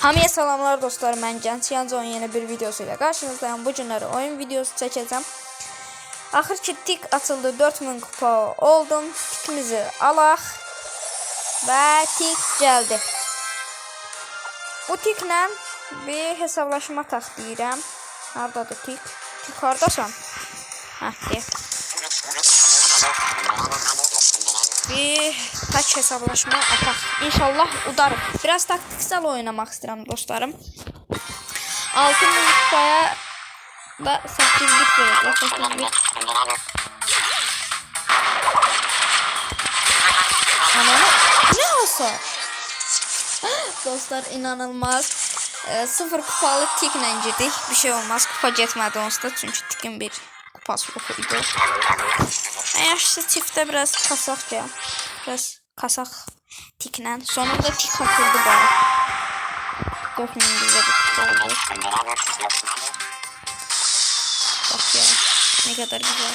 Hamıya salamlar dostlar. Mən Can Siyanzon yeni bir videosuyla karşınızdayım. Bu günləri oyun videosu çəkəcəm. Axır ki tik açıldı. 4000 kupa oldum. Tikimizi alaq. Və tik gəldi. Bu tiklə bir hesablaşma taxlayıram. Hardadır tik? Tik hardasan? Hə, deyək. Bir taç hesablaşma atak. İnşallah udarım. Biraz taktiksel oynamak istedim dostlarım. 6000 kupaya da 8 bit verecek. 8 bit. Ananı ne olsa? Dostlar inanılmaz. E, sıfır kupalı tikle girdik. Bir şey olmaz. Kupa getmədi onsuz da. Çünkü tikin bir kupası yok idi. Yaşlı çiftə biraz kasaq ya. Biraz kasaq tiklə. Sonunda tik atıldı bana. 4000 bizdə bir oldu. Bak ya. Ne kadar güzel.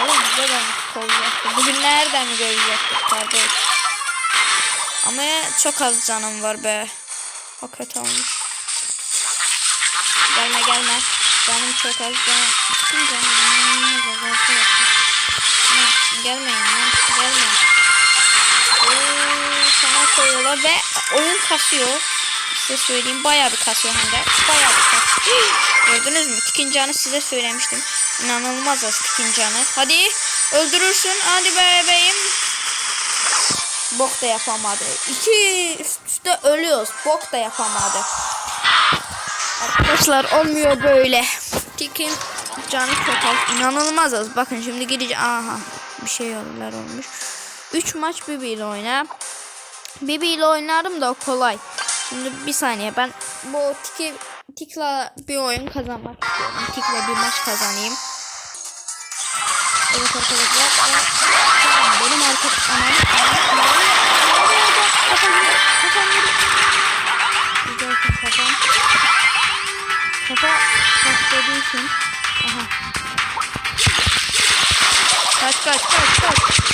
Oğlum mi kupa olacaktı? Bugün nereden görecektik kardeş? Ama çok az canım var be. O kötü olmuş. Gelme gelme. Canım çok az. Canım. Bütün canım. inanılmaz az arkadaşlar. Gelmeyin lan. Gelme. Oo, sana koyuyorlar ve oyun kasıyor. Size söyleyeyim. Bayağı bir kasıyor hem de. Bayağı bir kasıyor. Gördünüz mü? Tikin canı size söylemiştim. İnanılmaz az tikin canı. Hadi. Öldürürsün. Hadi bebeğim. Bok da yapamadı. İki üst üste ölüyoruz. Bok da yapamadı. Arkadaşlar olmuyor böyle. Tikin canı çok az. İnanılmaz az. Bakın şimdi gideceğim. Aha bir şey yollar olmuş. 3 maç Bibi ile oyna. Bibi ile oynarım da kolay. Şimdi bir saniye ben bu tiki tikla bir oyun kazanmak istiyorum. Tikle bir maç kazanayım. Evet arkadaşlar. Benim arka patladığı için. Aha. Kaç kaç kaç kaç.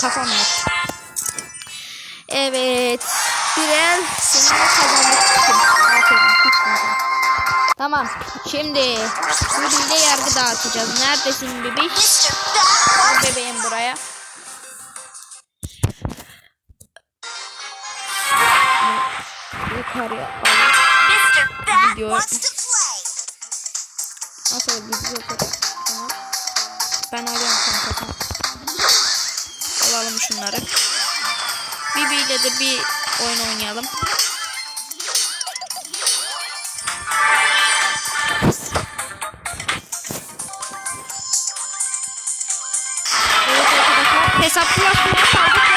Kafam yok. Evet. Bir el sonunda kazandık. Tamam. Şimdi Bibi'yle yargı dağıtacağız. Neredesin Bibi? Al bebeğim buraya. Yukarıya. Bat Gidiyor. Nasıl gidiyor? Ben alıyorum kanka. Alalım şunları. Bibi ile de bir oyun oynayalım. Evet arkadaşlar hesaplaşmaya kaldık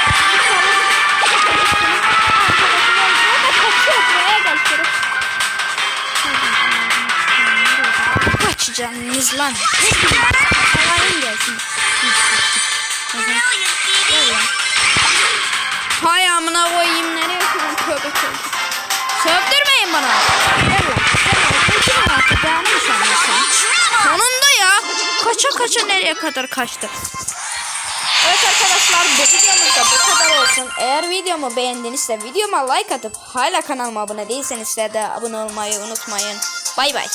Kaçacaksınız lan. Havayın gelsin. Gel Kaça nereye kadar kaçtı. Evet arkadaşlar bu videomuz da bu kadar olsun. Eğer videomu beğendinizse videoma like atıp hala kanalıma abone değilseniz de abone olmayı unutmayın. Bay bay.